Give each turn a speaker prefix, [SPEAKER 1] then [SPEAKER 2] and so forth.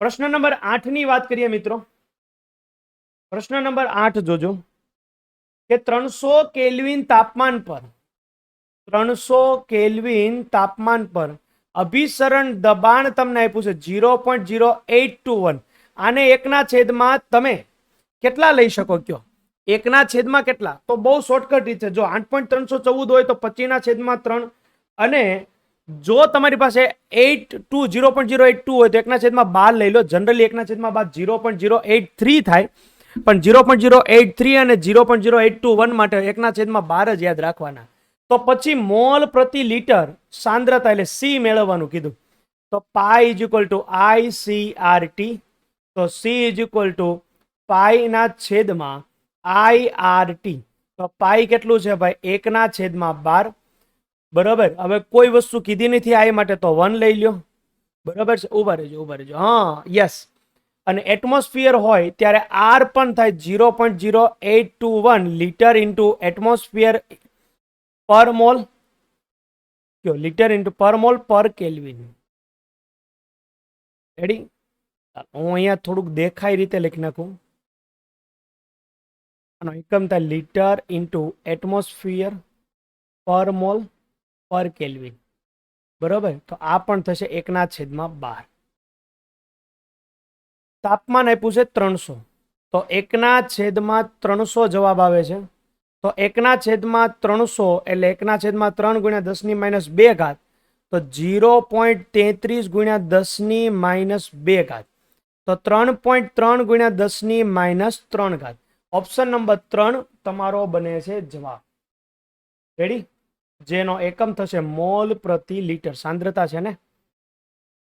[SPEAKER 1] પ્રશ્ન નંબર આઠની વાત કરીએ મિત્રો. પ્રશ્ન નંબર આઠ જોજો. કે ત્રણસો કેલ્વિન તાપમાન પર, ત્રણસો કેલ્વિન તાપમાન પર અભિસરણ દબાણ તમને આપ્યું છે zero point zero eight two one. આને એકના છેદમાં તમે કેટલા લઈ શકો કયો? એકના છેદમાં કેટલા? તો બહુ શોર્ટકટ રીત છે. જો આઠ પોઈન્ટ ત્રણસો ચૌદ હોય તો પચીસના છેદમાં ત્રણ અને જો તમારી પાસે eight two zero point zero eight two હોય તો એકના છેદમાં બાર લઈ લો. જનરલી એકના છેદમાં બાર zero point zero eight three થાય. પણ zero point zero eight three અને zero point zero eight two one માટે એકના છેદમાં બાર જ યાદ રાખવાના. તો પછી મોલ પ્રતિ લીટર સાંદ્રતા એટલે સી મેળવવાનું કીધું. તો pi is equal to I C R T. તો સી ઇઝ ઇક્વલ ટુ પાઈના છેદમાં આઈ આર ટી. તો પાઈ કેટલું છે ભાઈ? એકના છેદમાં બાર. બરાબર? હવે કોઈ વસ્તુ કીધી નથી, આ માટે તો વન લઈ લ્યો. બરાબર છે? ઊભા રહેજો ઊભા રહેજો. હા યસ અને એટમોસ્ફિયર હોય ત્યારે આર પણ થાય zero point zero eight two one litre into atmosphere per mole કયો? Litre into per mole per kelvin ready હું અહીંયા થોડુંક દેખાય રીતે લખી નાખું. એકમ થાય litre into atmosphere per mole per kelvin બરોબર? તો આ પણ થશે એકના છેદમાં બાર. તાપમાન આપ્યું છે ત્રણસો. તો એકના છેદમાં ત્રણસો જવાબ આવે છે. તો એકના છેદમાં ત્રણસો એટલે એકના છેદમાં ત્રણ ગુણ્યા દસની માઇનસ બે ઘાત. તો જીરો પોઈન્ટ તેત્રીસ ગુણ્યા દસની માઇનસ બે ઘાત. તો ત્રણ પોઈન્ટ ત્રણ ગુણ્યા દસની માઇનસ ત્રણ ઘાત. ઓપ્શન નંબર ત્રણ તમારો બને છે જવાબ. રેડી જેનો એકમ થશે મોલ પ્રતિ લીટર. સાંદ્રતા છે ને?